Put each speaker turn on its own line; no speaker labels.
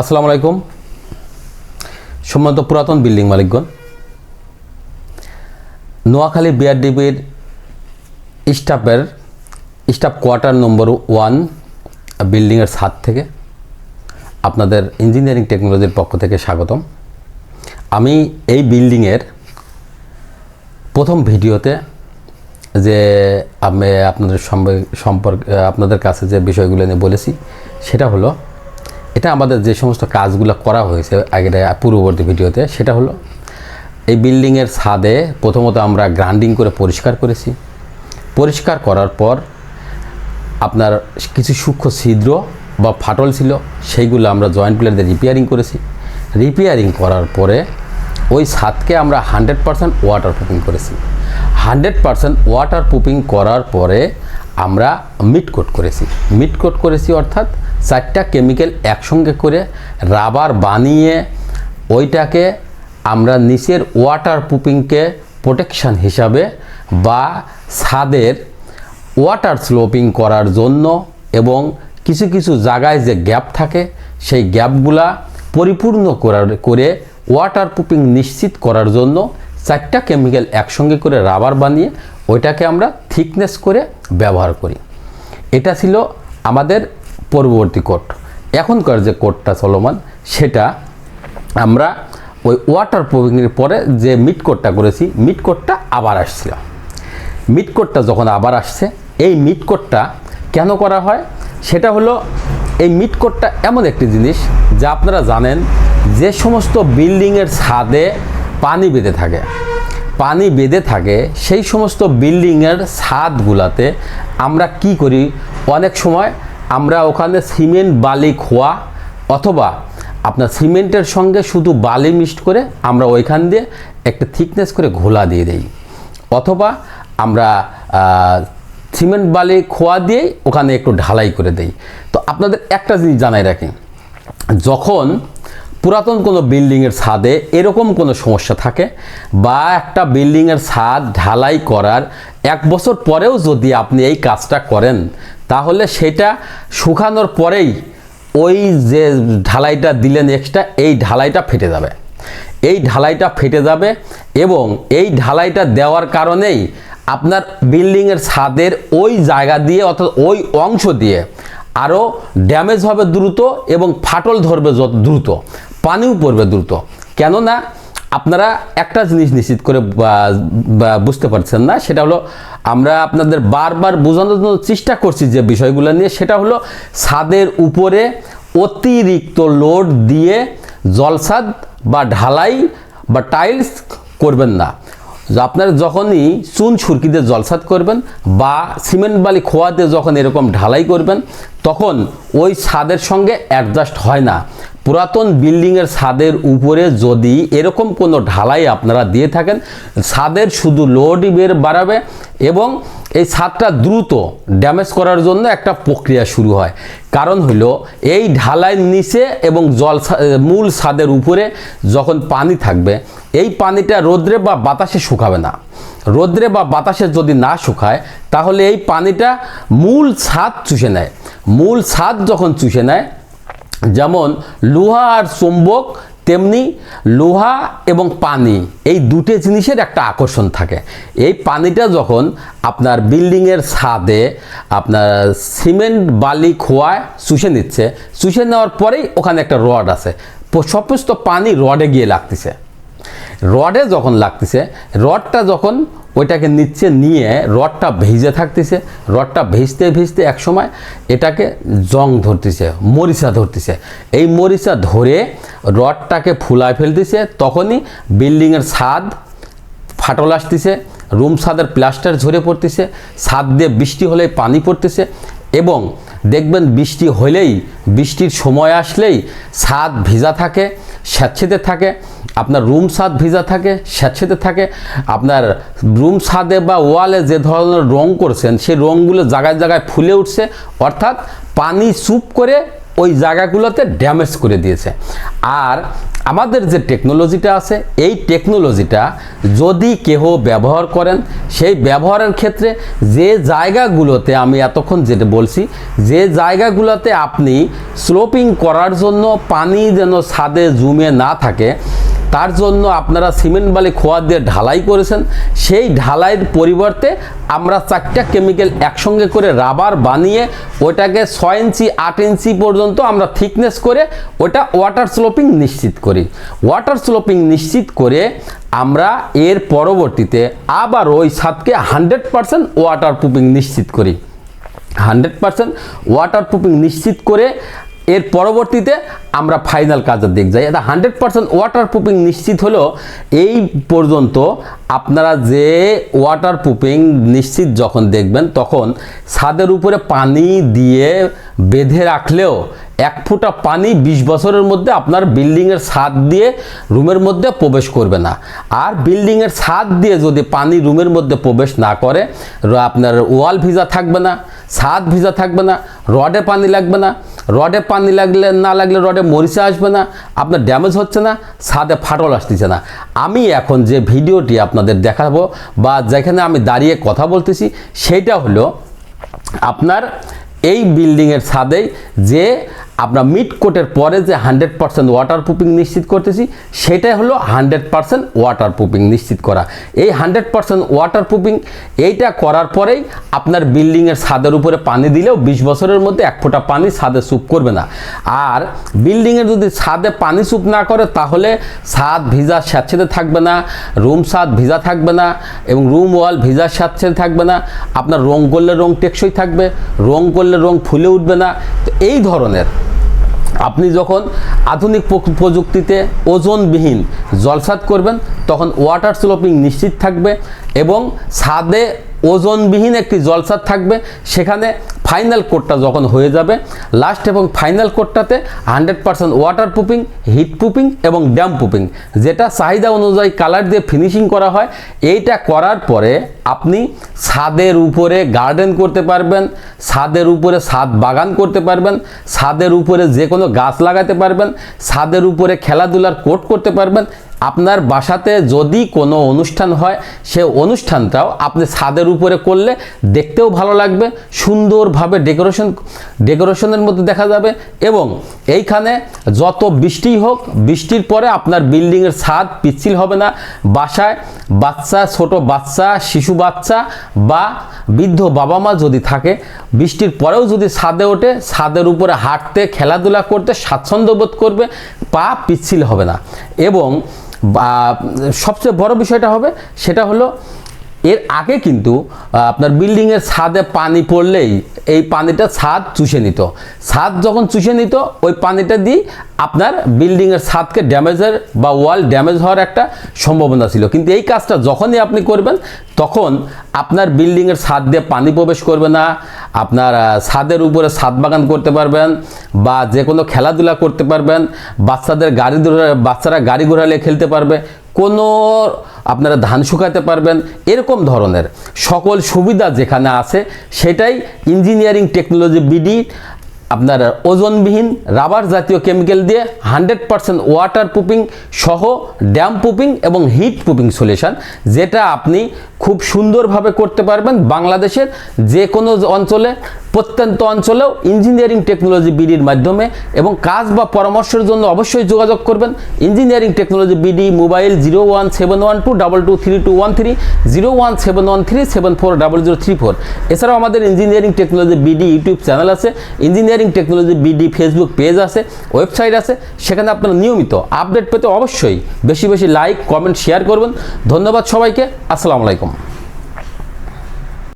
আসসালামু আলাইকুম। সম্মানিত পুরাতন বিল্ডিং মালিকগণ, নোয়াখালী বিআরডিবির স্টাফের, স্টাফ কোয়ার্টার নম্বর ওয়ান বিল্ডিংয়ের ছাদ থেকে আপনাদের ইঞ্জিনিয়ারিং টেকনোলজির পক্ষ থেকে স্বাগতম। আমি এই বিল্ডিংয়ের প্রথম ভিডিওতে যে আমি আপনাদের সম্পর্কে আপনাদের কাছে যে বিষয়গুলো নিয়ে বলেছি, সেটা হলো এটা আমাদের যে সমস্ত কাজগুলো করা হয়েছে আগের পূর্ববর্তী ভিডিওতে, সেটা হলো এই বিল্ডিংয়ের ছাদে প্রথমত আমরা গ্রাইন্ডিং করে পরিষ্কার করেছি। পরিষ্কার করার পর আপনার কিছু সূক্ষ্ম ছিদ্র বা ফাটল ছিল, সেইগুলো আমরা জয়েন্ট প্লেট দিয়ে রিপেয়ারিং করেছি। রিপেয়ারিং করার পরে ওই ছাদকে আমরা হান্ড্রেড পারসেন্ট ওয়াটার প্রুফিং করেছি। হান্ড্রেড পারসেন্ট ওয়াটার প্রুফিং করার পরে আমরা মিট কোট করেছি। মিট কোট করেছি অর্থাৎ চারটা কেমিক্যাল একসঙ্গে করে রাবার বানিয়ে ওইটাকে আমরা নিচের ওয়াটার প্রুফিংকে প্রোটেকশান হিসাবে বা ছাদের ওয়াটার স্লোপিং করার জন্য এবং কিছু কিছু জায়গায় যে গ্যাপ থাকে, সেই গ্যাপগুলা পরিপূর্ণ করার, করে ওয়াটার প্রুফিং নিশ্চিত করার জন্য চারটা কেমিক্যাল একসঙ্গে করে রাবার বানিয়ে ওইটাকে আমরা থিকনেস করে ব্যবহার করি। এটা ছিল আমাদের পরবর্তী কোট এখনকার যে কোটটা চলমান, সেটা আমরা ওই ওয়াটার প্রুফিংয়ের পরে যে মিট কোটটা করেছি মিট কোটটা আবার আসছিল মিট কোটটা যখন আবার আসছে, এই মিট কোটটা কেন করা হয়? সেটা হলো, এই মিট কোটটা এমন একটি জিনিস, যা আপনারা জানেন, যে সমস্ত বিল্ডিংয়ের ছাদে পানি বেঁধে থাকে। পানি বেঁধে থাকে, সেই সমস্ত বিল্ডিংয়ের ছাদগুলাতে আমরা কি করি? অনেক সময় আমরা ওখানে সিমেন্ট, বালি, খোয়া অথবা আপনার সিমেন্টের সঙ্গে শুধু বালি মিক্সড করে আমরা ওইখান দিয়ে একটা থিকনেস করে ঘোলা দিয়ে দিই। অথবা আমরা সিমেন্ট, বালি, খোয়া দিয়েই ওখানে একটু ঢালাই করে দেই। তো আপনাদের একটা জিনিস জানাই রাখি, যখন পুরাতন কোনো বিল্ডিংয়ের ছাদে এরকম কোনো সমস্যা থাকে বা একটা বিল্ডিংয়ের ছাদ ঢালাই করার এক বছর পরেও যদি আপনি এই কাজটা করেন তাহলে সেটা শুকানোর পরেই ওই যে ঢালাইটা দিলেন এক্সট্রা এই ঢালাইটা ফেটে যাবে। এই ঢালাইটা ফেটে যাবে এবং এই ঢালাইটা দেওয়ার কারণেই আপনার বিল্ডিংয়ের ছাদের ওই জায়গা দিয়ে অর্থাৎ ওই অংশ দিয়ে আরও ড্যামেজ হবে দ্রুত এবং ফাটল ধরবে দ্রুত, পানিও পড়বে দ্রুত। কেননা আপনারা একটা জিনিস নিশ্চিত করে বুঝতে পারছেন না, সেটা হলো আমরা আপনাদের বারবার বোঝানোর জন্য চেষ্টা করছি যে বিষয়গুলো নিয়ে, সেটা হলো ছাদের উপরে অতিরিক্ত লোড দিয়ে জলসাদ বা ঢালাই বা টাইলস করবেন না। আপনারা যখনই চুন ছুরকি দিয়ে জলসাদ করবেন বা সিমেন্ট বালি খোয়া দিয়ে যখন এরকম ঢালাই করবেন, তখন ওই ছাদের সঙ্গে অ্যাডজাস্ট হয় না। পুরাতন বিল্ডিংয়ের ছাদের উপরে যদি এরকম কোনো ঢালাই আপনারা দিয়ে থাকেন, ছাদের শুধু লোডই বের বাড়াবে এবং এই ছাদটা দ্রুত ড্যামেজ করার জন্য একটা প্রক্রিয়া শুরু হয়। কারণ হলো, এই ঢালাই নিচে এবং জল মূল ছাদের উপরে যখন পানি থাকবে, এই পানিটা রোদ্রে বা বাতাসে শুকাবে না। রোদ্রে বা বাতাসে যদি না শুকায়, তাহলে এই পানিটা মূল ছাদ চুষে নেয়। মূল ছাদ যখন চুষে নেয় যেমন লোহা আর চুম্বক, তেমনি লোহা এবং পানি, এই দুটো জিনিসের একটা আকর্ষণ থাকে। এই পানিটা যখন আপনার বিল্ডিংয়ের ছাদে আপনার সিমেন্ট বালি খোয়ায় চুষে নিচ্ছে, চুষে নেওয়ার পরেই ওখানে একটা রড আছে। সমস্ত পানি রডে গিয়ে লাগতেছে। রডে যখন লাগতেছে, রডটা যখন ওইটাকে নিচে নিয়ে রডটা ভেজে থাকতেছে। রডটা ভিজতে ভিজতে একসময় এটাকে জং ধরতেছে, মরিচা ধরতেছে। এই মরিচা ধরে রডটাকে ফুলায় ফেলতেছে, তখনই বিল্ডিংয়ের ছাদ ফাটল আসতেছে, রুম ছাদের প্লাস্টার ঝরে পড়তেছে, ছাদ দিয়ে বৃষ্টি হলেই পানি পড়তেছে এবং দেখবেন বৃষ্টি হলেই, বৃষ্টির সময় আসলেই ছাদ ভিজা থাকে, স্যাঁতসেঁতে থাকে আপনার রুম ছাদ ভিজা থাকে, স্যাঁতসেঁতে থাকে, আপনার রুম ছাদে বা ওয়ালে যে ধরনের রং করছেন, সেই রঙগুলো জায়গায় জায়গায় ফুলে উঠছে, অর্থাৎ পানি চুপ করে ওই জায়গাগুলোতে ড্যামেজ করে দিয়েছে। আর আমাদের যে টেকনোলজিটা আছে, এই টেকনোলজিটা যদি কেহ ব্যবহার করেন, সেই ব্যবহারের ক্ষেত্রে যে জায়গাগুলোতে আমি এতক্ষণ যেটা বলছি, যে জায়গাগুলোতে আপনি স্লোপিং করার জন্য পানি যেন ছাদে জমে না থাকে তার জন্য আপনারা সিমেন্ট বালি খোয়া দিয়ে ঢালাই করেছেন। সেই ঢালাইয়ের পরিবর্তে আমরা চারটা কেমিক্যাল একসঙ্গে করে রাবার বানিয়ে ওটাকে ছয় ইঞ্চি, আট ইঞ্চি পর্যন্ত আমরা থিকনেস করে ওটা ওয়াটার স্লোপিং নিশ্চিত করি। ওয়াটার স্লোপিং নিশ্চিত করে আমরা এর পরবর্তীতে আবার ওই ছাদকে হান্ড্রেড পারসেন্ট ওয়াটার প্রুফিং নিশ্চিত করি। হান্ড্রেড পারসেন্ট ওয়াটার প্রুফিং নিশ্চিত করে এর পরবর্তীতে আমরা ফাইনাল কাজের দিক যাই। এটা হান্ড্রেড পারসেন্ট ওয়াটার প্রুফিং নিশ্চিত হলো। এই পর্যন্ত আপনারা যে ওয়াটার প্রুফিং নিশ্চিত যখন দেখবেন, তখন ছাদের উপরে পানি দিয়ে বেঁধে রাখলেও এক ফোঁটা পানি বিশ বছরের মধ্যে আপনার বিল্ডিংয়ের ছাদ দিয়ে রুমের মধ্যে প্রবেশ করবে না। আর বিল্ডিংয়ের ছাদ দিয়ে যদি পানি রুমের মধ্যে প্রবেশ না করে, আপনার ওয়াল ভিজা থাকবে না, ছাদ ভিজা থাকবে না, রডে পানি লাগবে না রডে পানি লাগলে, না লাগলে রডে মরিচা আসবে না, আপনার ড্যামেজ হচ্ছে না সাদে ফাটল আসতেছে না। আমি এখন যে ভিডিওটি আপনাদের দেখাবো বা যেখানে আমি দাঁড়িয়ে কথা বলতেছি সেটা হলো আপনার এই বিল্ডিংয়ের ছাদেই যে আমরা মিড কোটের পরে যে হান্ড্রেড পার্সেন্ট ওয়াটার প্রুফিং নিশ্চিত করতেছি, সেটাই হলো হান্ড্রেড পার্সেন্ট ওয়াটার প্রুফিং নিশ্চিত করা। এই হান্ড্রেড পার্সেন্ট ওয়াটার প্রুফিং এইটা করার পরেই আপনার বিল্ডিংয়ের ছাদের উপরে পানি দিলেও বিশ বছরের মধ্যে এক ফোঁটা পানি ছাদে স্যুপ করবে না। আর বিল্ডিংয়ের যদি ছাদে পানি স্যুপ না করে, তাহলে ছাদ ভিজা স্যাঁতসেঁতে থাকবে না রুম ছাদ ভিজা থাকবে না এবং রুম ওয়াল ভিজা স্যাঁতসেঁতে থাকবে না। আপনার রং করলে রং টেকসই থাকবে, রং করলে রং ফুলে উঠবে না। এই ধরনের আপনি যখন আধুনিক প্রযুক্তিতে ওজনবিহীন জলসাদ করবেন, তখন ওয়াটার স্লোপিং নিশ্চিত থাকবে এবং ছাদে ওজনবিহীন একটি জলসাদ থাকবে। সেখানে ফাইনাল কোডটা যখন হয়ে যাবে লাস্ট এবং final কোডটাতে hundred percent waterproofing heat proofing এবং ড্যাম প্রুফিং যেটা চাহিদা অনুযায়ী কালার দিয়ে ফিনিশিং করা হয়। এইটা করার পরে আপনি ছাদের উপরে গার্ডেন করতে পারবেন, ছাদের উপরে ছাদ বাগান করতে পারবেন, ছাদের উপরে যে কোনো গাছ লাগাতে পারবেন, ছাদের উপরে খেলাধুলার কোট করতে পারবেন আপনার বাসাতে যদি কোনো অনুষ্ঠান হয়, সে অনুষ্ঠানটাও আপনি ছাদের উপরে করলে দেখতেও ভালো লাগবে, সুন্দরভাবে ডেকোরেশন, ডেকোরেশনের মধ্যে দেখা যাবে এবং এইখানে যত বৃষ্টি হোক, বৃষ্টির পরে আপনার বিল্ডিংয়ের ছাদ পিচ্ছিল হবে না। বাসায় বাচ্চা, ছোট বাচ্চা, শিশু বাচ্চা বা বৃদ্ধ বাবা মা যদি থাকে বৃষ্টির পরেও যদি ছাদে ওঠে, ছাদের উপরে হাঁটতে, খেলাধুলা করতে স্বাচ্ছন্দ্য বোধ করবে, পা পিচ্ছিল হবে না। এবং সবচেয়ে বড় বিষয়টা হবে, সেটা হলো এর আগে কিন্তু আপনার বিল্ডিংয়ের ছাদে পানি পড়লেই এই পানিটা ছাদ চুষে নিত। ছাদ যখন চুষে নিত, ওই পানিটা দিয়ে আপনার বিল্ডিংয়ের ছাদকে ড্যামেজের বা ওয়াল ড্যামেজ হওয়ার একটা সম্ভাবনা ছিল। কিন্তু এই কাজটা যখনই আপনি করবেন, তখন আপনার বিল্ডিংয়ের ছাদ দিয়ে পানি প্রবেশ করবে না। আপনার ছাদের উপরে ছাদ বাগান করতে পারবেন বা যে কোনো খেলাধুলা করতে পারবেন। বাচ্চাদের গাড়ি বাচ্চারা গাড়ি ঘোড়ালে খেলতে পারবে। কোনো আপনারা ধান শুকাতে পারবেন, এরকম ধরনের সকল সুবিধা যেখানে আছে, সেটাই ইঞ্জিনিয়ারিং টেকনোলজি বিডি আপনার ওজনবিহীন রাবার জাতীয় কেমিক্যাল দিয়ে হান্ড্রেড পারসেন্ট ওয়াটার প্রুফিং সহ ড্যাম প্রুফিং এবং হিট প্রুফিং সলিউশন যেটা আপনি খুব সুন্দরভাবে করতে পারবেন বাংলাদেশের যে কোনো অঞ্চলে। প্রত্যন্ত অঞ্চলেও ইঞ্জিনিয়ারিং টেকনোলজি বিডির মাধ্যমে এবং কাজ বা পরামর্শের জন্য অবশ্যই যোগাযোগ করবেন। Engineering technology BD mobile zero one seven one two double two three two one three zero one seven one three seven four double zero three four এছাড়াও আমাদের engineering technology BD YouTube channel আছে engineering technology BD Facebook page আছে website আছে, সেখানে আপনারা নিয়মিত update পেতে অবশ্যই বেশি বেশি লাইক কমেন্ট শেয়ার করবেন। ধন্যবাদ সবাইকে, আসসালামু আলাইকুম।